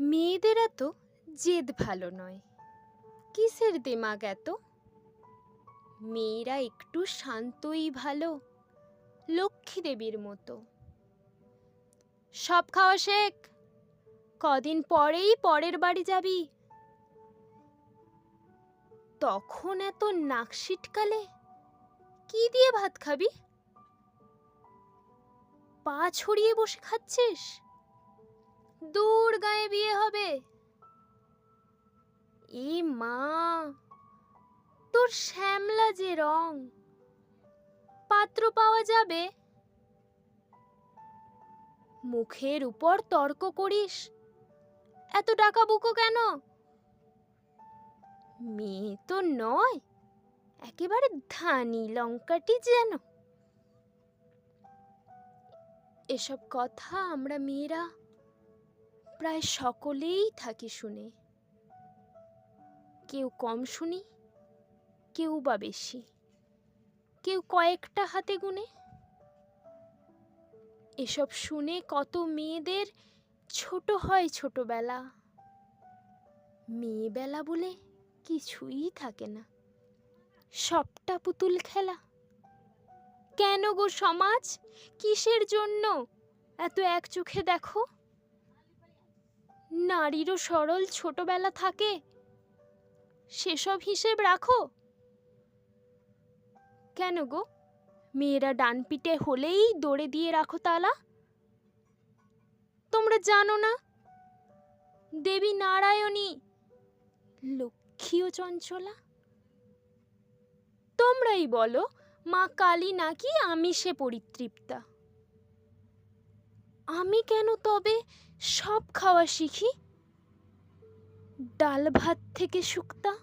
মেয়েদের এত জেদ ভালো নয়। কিসের দেমাগ এত? মেয়েরা একটু শান্তই ভালো, লক্ষ্মী দেবীর মতো। সব খাওয়া শেখ। কদিন পরেই পরের বাড়ি যাবি। তখন এত নাক সিটকালে কি দিয়ে ভাত খাবি? পা ছড়িয়ে বসে খাচ্ছিস? দূর গায়ে বিয়ে হবে। এ মা, তোর শ্যামলা যে রং, পাত্র পাওয়া যাবে? মুখের উপর তর্ক করিস, এত টাকা বুকো কেন? মেয়ে তো নয়, একেবারে ধানি লঙ্কাটি যেন। এসব কথা আমরা মেয়েরা প্রায় সকলেই থাকি শুনে। কেউ কম শুনি, কেউ বা বেশি। কেউ কয়েকটা হাতে গুনে। এসব শুনে কত মেয়েদের ছোট হয় ছোটবেলা। মেয়েবেলা বলে কিছুই থাকে না। সবটা পুতুল খেলা। কেন গো সমাজ? কিসের জন্য? এত এক চোখে দেখো। নারীরও সরল ছোটবেলা থাকে। সেসব হিসেব রাখো। কেন গো? মেয়েরা ডান পিটে হলেই দৌড়ে দিয়ে রাখো তালা। তোমরা জানো না? দেবী নারায়ণী লক্ষ্মী ও চঞ্চলা। তোমরাই বলো, মা কালী নাকি আমিষে পরিতৃপ্তা। আমি কেন তবে সব খাওয়া শিখি? ডাল ভাত থেকে শুক্তা?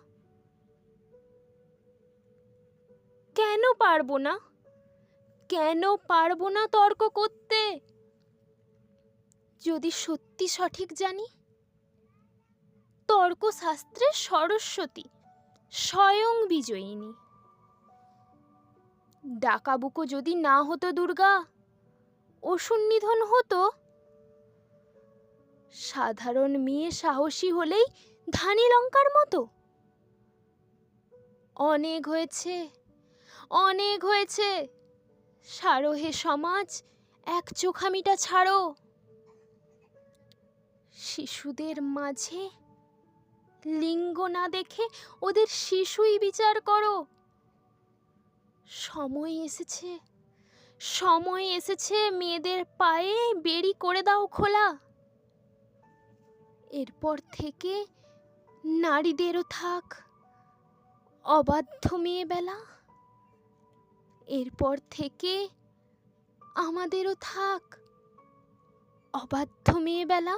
কেন পারব না? কেন পারব না তর্ক করতে? যদি সত্যি সঠিক জানি, তর্কশাস্ত্রে সরস্বতী, স্বয়ং বিজয়িনী। ডাকাবুকো যদি না হতো দুর্গা অসুর নিধন হতো? সাধারণ মেয়ে সাহসী হলেই ধানি লঙ্কার মতো। অনেক হয়েছে অনেক হয়েছে। সারো হে সমাজ এক চোখামিটা ছাড়ো। শিশুদের মাঝে লিঙ্গ না দেখে ওদের শিশুই বিচার করো। সময় এসেছে। সময় এসেছে, মেয়েদের পায়ে বেরি করে দাও খোলা। এরপর থেকে নারীদেরও থাক, অবাধ্য মেয়ে বেলা এরপর থেকে আমাদেরও থাক, অবাধ্য মেয়ে বেলা